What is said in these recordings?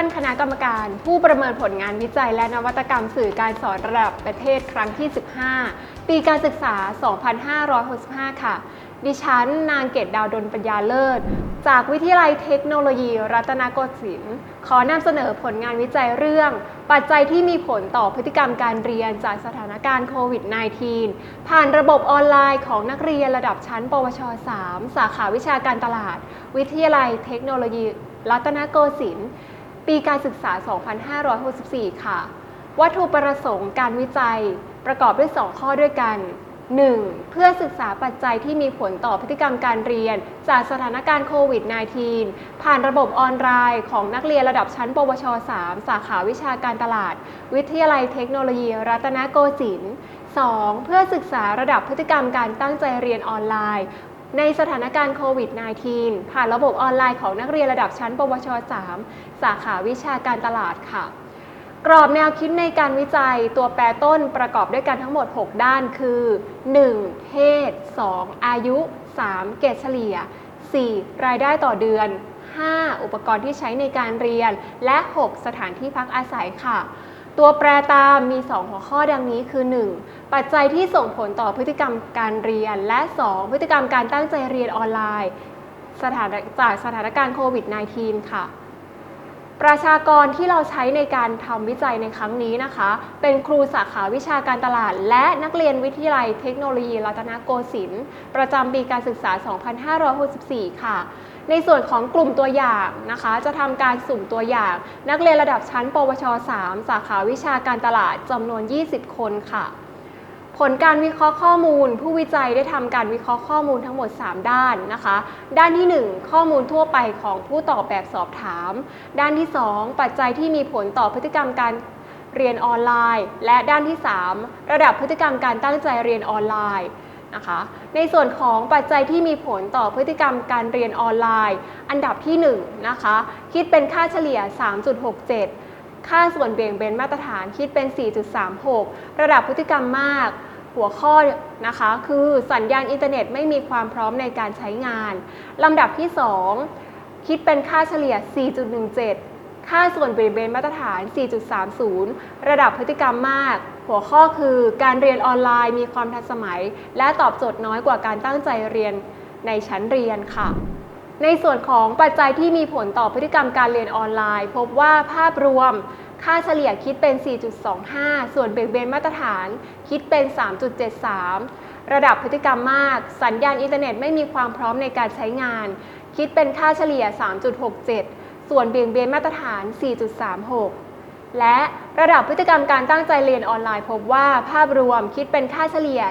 ท่านคณะกรรมการ ผู้ประเมินผลงานวิจัย และนวัตกรรมสื่อการสอนระดับประเทศครั้งที่ 15 ปีการศึกษา 2565 ค่ะ ดิฉัน นางเกตดาวดลปัญญาเลิศ จากวิทยาลัยเทคโนโลยี รัตนโกสินทร์ขอนำเสนอผลงานวิจัยเรื่อง ปัจจัยที่มีผลต่อพฤติกรรมการเรียนจากสถานการณ์โควิด -19 ผ่านระบบออนไลน์ของนักเรียนระดับชั้น ปวช 3 สาขาวิชาการตลาด วิทยาลัยเทคโนโลยี รัตนโกสินทร์ ปีการศึกษา 2564 ค่ะ วัตถุประสงค์การวิจัยประกอบด้วย 2 ข้อด้วยกัน 1. เพื่อศึกษาปัจจัยที่มีผลต่อพฤติกรรมการเรียน จากสถานการณ์โควิด -19 ผ่านระบบออนไลน์ของนักเรียนระดับชั้น ปวช 3 สาขาวิชาการตลาด วิทยาลัยเทคโนโลยี รัตนโกสินทร์ 2. เพื่อศึกษาระดับพฤติกรรมการตั้งใจเรียนออนไลน์ ในสถานการณ์โควิด -19 ผ่านระบบออนไลน์ของนักเรียนระดับชั้น ปวช 3 สาขาวิชาการตลาดค่ะ กรอบแนวคิดในการวิจัยตัวแปรต้นประกอบด้วยกันทั้งหมด 6 ด้านคือ 1. เพศ 2. อายุ 3. เกรดเฉลี่ย 4. รายได้ต่อเดือน 5. อุปกรณ์ที่ใช้ในการเรียน และ 6. สถานที่พักอาศัยค่ะ ตัวแปรตามมี 2 หัวข้อดังนี้คือ 1. ปัจจัยที่ส่งผลต่อพฤติกรรมการเรียน และ 2. พฤติกรรมการตั้งใจเรียนออนไลน์สถานจากสถานการณ์โควิด -19 ค่ะ ประชากรที่เราใช้ในการทำวิจัยในครั้งนี้นะคะ เป็นครูสาขาวิชาการตลาด และนักเรียนวิทยาลัยเทคโนโลยีรัตนโกสินทร์ประจำปีการศึกษา 2564 ค่ะ ในส่วนของกลุ่มตัวอย่างนะคะ จะทำการสุ่มตัวอย่าง นักเรียนระดับชั้น ปวช 3 สาขาวิชาการตลาดจำนวน 20 คนค่ะ ผลการวิเคราะห์ข้อมูล ผู้วิจัยได้ทำการวิเคราะห์ข้อมูลทั้งหมด 3 ด้านนะคะ ด้านที่ 1 ข้อมูลทั่วไปของผู้ตอบแบบสอบถาม ด้านที่ 2 ปัจจัยที่มีผลต่อพฤติกรรมการเรียนออนไลน์ และด้านที่ 3 ระดับพฤติกรรมการตั้งใจเรียนออนไลน์ นะคะ ในส่วนของปัจจัยที่มีผลต่อพฤติกรรมการเรียนออนไลน์ อันดับที่1นะคะ คิดเป็นค่าเฉลี่ย 3.67 ค่าส่วนเบี่ยงเบนมาตรฐานคิดเป็น 4.36 ระดับพฤติกรรมมาก หัวข้อนะคะ คือสัญญาณอินเทอร์เน็ตไม่มีความพร้อมในการใช้งาน ลำดับที่ 2 คิดเป็นค่าเฉลี่ย 4.17 ค่าส่วนเบี่ยงเบนมาตรฐาน 4.30 ระดับพฤติกรรมมาก หัวข้อคือการเรียนออนไลน์มีความทันสมัย และตอบโจทย์น้อยกว่าการตั้งใจเรียนในชั้นเรียนค่ะ ในส่วนของปัจจัยที่มีผลต่อพฤติกรรมการเรียนออนไลน์ พบว่าภาพรวมค่าเฉลี่ยคิดเป็น 4.25 ส่วนเบี่ยงเบนมาตรฐานคิดเป็น 3.73 ระดับพฤติกรรมมาก สัญญาณอินเทอร์เน็ตไม่มีความพร้อมในการใช้งาน คิดเป็นค่าเฉลี่ย 3.67 ส่วนเบี่ยงเบนมาตรฐาน 4.36 และระดับพฤติกรรมการตั้งใจเรียนออนไลน์พบว่าภาพรวมคิดเป็นค่าเฉลี่ย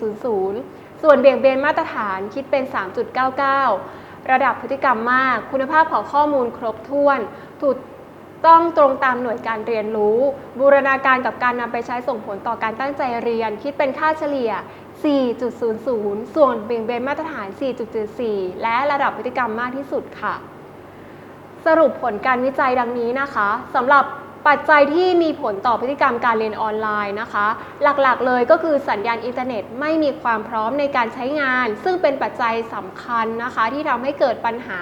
4.00 ส่วนเบี่ยงเบนมาตรฐานคิดเป็น 3.99 ระดับพฤติกรรมมาก คุณภาพของข้อมูลครบถ้วนถูกต้องตรงตามหน่วยการเรียนรู้ บูรณาการกับการนำไปใช้ส่งผลต่อการตั้งใจเรียน คิดเป็นค่าเฉลี่ย 4.00 ส่วนเบี่ยงเบนมาตรฐาน 4.74 และระดับพฤติกรรมมากที่สุดค่ะ สรุปผลการวิจัยดังนี้นะคะสำหรับปัจจัยที่มีผลต่อพฤติกรรมการเรียนออนไลน์นะคะ หลักๆ เลยก็คือสัญญาณอินเทอร์เน็ตไม่มีความพร้อมในการใช้งาน ซึ่งเป็นปัจจัยสำคัญนะคะ ที่ทำให้เกิดปัญหา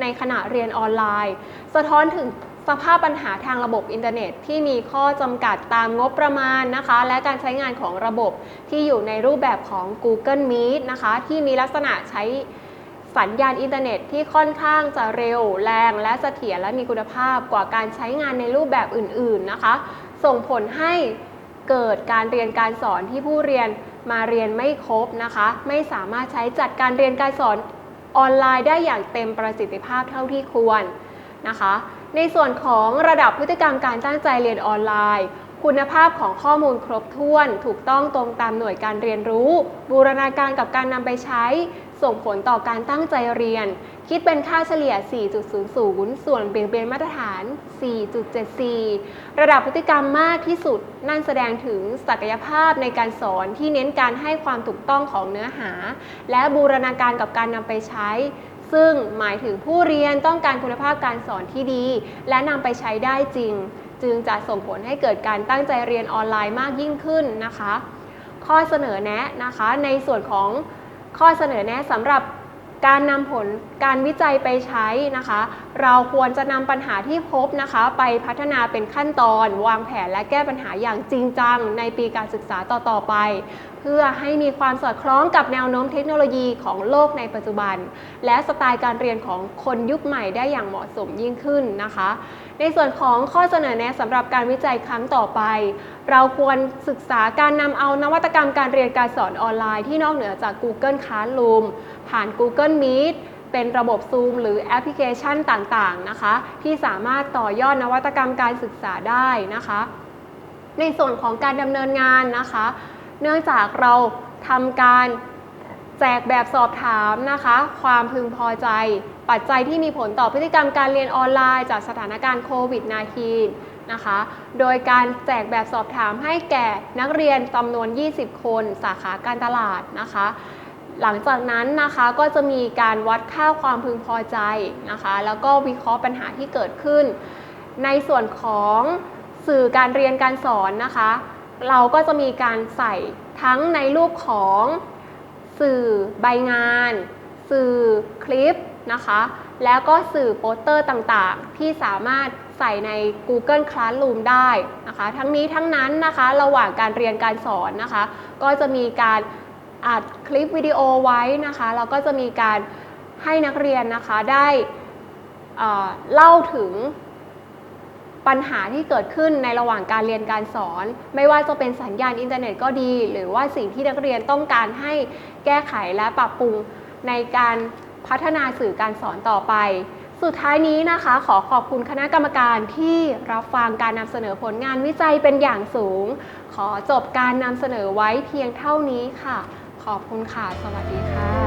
ในขณะเรียนออนไลน์ สะท้อนถึงสภาพปัญหาทางระบบอินเทอร์เน็ต ที่มีข้อจำกัดตามงบประมาณนะคะ และการใช้งานของระบบที่อยู่ในรูปแบบของ Google Meet นะคะ ที่มีลักษณะใช้ สัญญาณอินเทอร์เน็ตที่ค่อนข้างจะเร็ว แรงและเสถียรและมีคุณภาพกว่าการใช้งานในรูปแบบอื่น ๆนะคะ ส่งผลให้เกิดการเรียนการสอนที่ผู้เรียนมาเรียนไม่ครบนะคะ ไม่สามารถใช้จัดการเรียนการสอนออนไลน์ได้อย่างเต็มประสิทธิภาพเท่าที่ควรนะคะ ในส่วนของระดับพฤติกรรมการตั้งใจเรียนออนไลน์ คุณภาพของข้อมูลครบถ้วน ถูกต้องตรงตามหน่วยการเรียนรู้ บูรณาการกับการนำไปใช้ ส่งผลต่อการตั้งใจเรียน คิดเป็นค่าเฉลี่ย 4.00 ส่วนเบี่ยงเบนมาตรฐาน 4.74 ระดับพฤติกรรมมากที่สุด นั่นแสดงถึงศักยภาพในการสอนที่เน้นการให้ความถูกต้องของเนื้อหา และบูรณาการกับการนำไปใช้ ซึ่งหมายถึงผู้เรียนต้องการคุณภาพการสอนที่ดี และนำไปใช้ได้จริง จึงจะส่งผลให้เกิดการตั้งใจเรียนออนไลน์มากยิ่งขึ้นนะคะ ข้อเสนอแนะนะคะในส่วนของ ข้อเสนอแนะสำหรับ การนำผลการวิจัยไปใช้นะคะ เราควรจะนำปัญหาที่พบนะคะ ไปพัฒนาเป็นขั้นตอน วางแผนและแก้ปัญหาอย่างจริงจัง ในปีการศึกษาต่อ ๆ ไป เพื่อให้มีความสอดคล้องกับแนวโน้มเทคโนโลยีของโลกในปัจจุบัน และสไตล์การเรียนของคนยุคใหม่ได้อย่างเหมาะสมยิ่งขึ้นนะคะ ในส่วนของข้อเสนอแนะสำหรับการวิจัยครั้งต่อไป เราควรศึกษาการนำเอานวัตกรรมการเรียนการสอนออนไลน์ที่นอกเหนือจาก Google Classroom ผ่าน Google Meet เป็นระบบ Zoom หรือแอปพลิเคชันต่างๆนะคะ ที่สามารถต่อยอดนวัตกรรมการศึกษาได้นะคะ ในส่วนของการดำเนินงานนะคะ เนื่องจากเราทำการแจกแบบสอบถามนะคะ ความพึงพอใจ ปัจจัยที่มีผลต่อพฤติกรรมการเรียนออนไลน์จากสถานการณ์โควิด -19 นะคะ โดยการแจกแบบสอบถามให้แก่นักเรียนจำนวน 20 คน สาขาการตลาดนะคะ หลังจากนั้นนะคะก็จะมีการวัดค่าความพึงพอใจนะคะ แล้วก็วิเคราะห์ปัญหาที่เกิดขึ้น ในส่วนของสื่อการเรียนการสอนนะคะ เราก็จะมีการใส่ทั้งในรูปของสื่อใบงาน สื่อคลิปนะคะ แล้วก็สื่อโปสเตอร์ต่างๆ ที่สามารถใส่ใน Google Classroom ได้นะคะ ทั้งนี้ทั้งนั้นนะคะ ระหว่างการเรียนการสอนนะคะ ก็จะมีการ อัดคลิปวิดีโอไว้นะคะแล้วก็จะมีการให้นักเรียนนะคะได้เอ่อเล่าถึงปัญหาที่เกิดขึ้นในระหว่างการเรียนการสอน ไม่ว่าจะเป็นสัญญาณอินเทอร์เน็ตก็ดี หรือว่าสิ่งที่นักเรียนต้องการให้แก้ไขและปรับปรุงในการพัฒนาสื่อการสอนต่อไป สุดท้ายนี้นะคะ ขอขอบคุณคณะกรรมการที่รับฟังการนำเสนอผลงานวิจัยเป็นอย่างสูง ขอจบการนำเสนอไว้เพียงเท่านี้ค่ะ ขอบคุณค่ะ สวัสดีค่ะ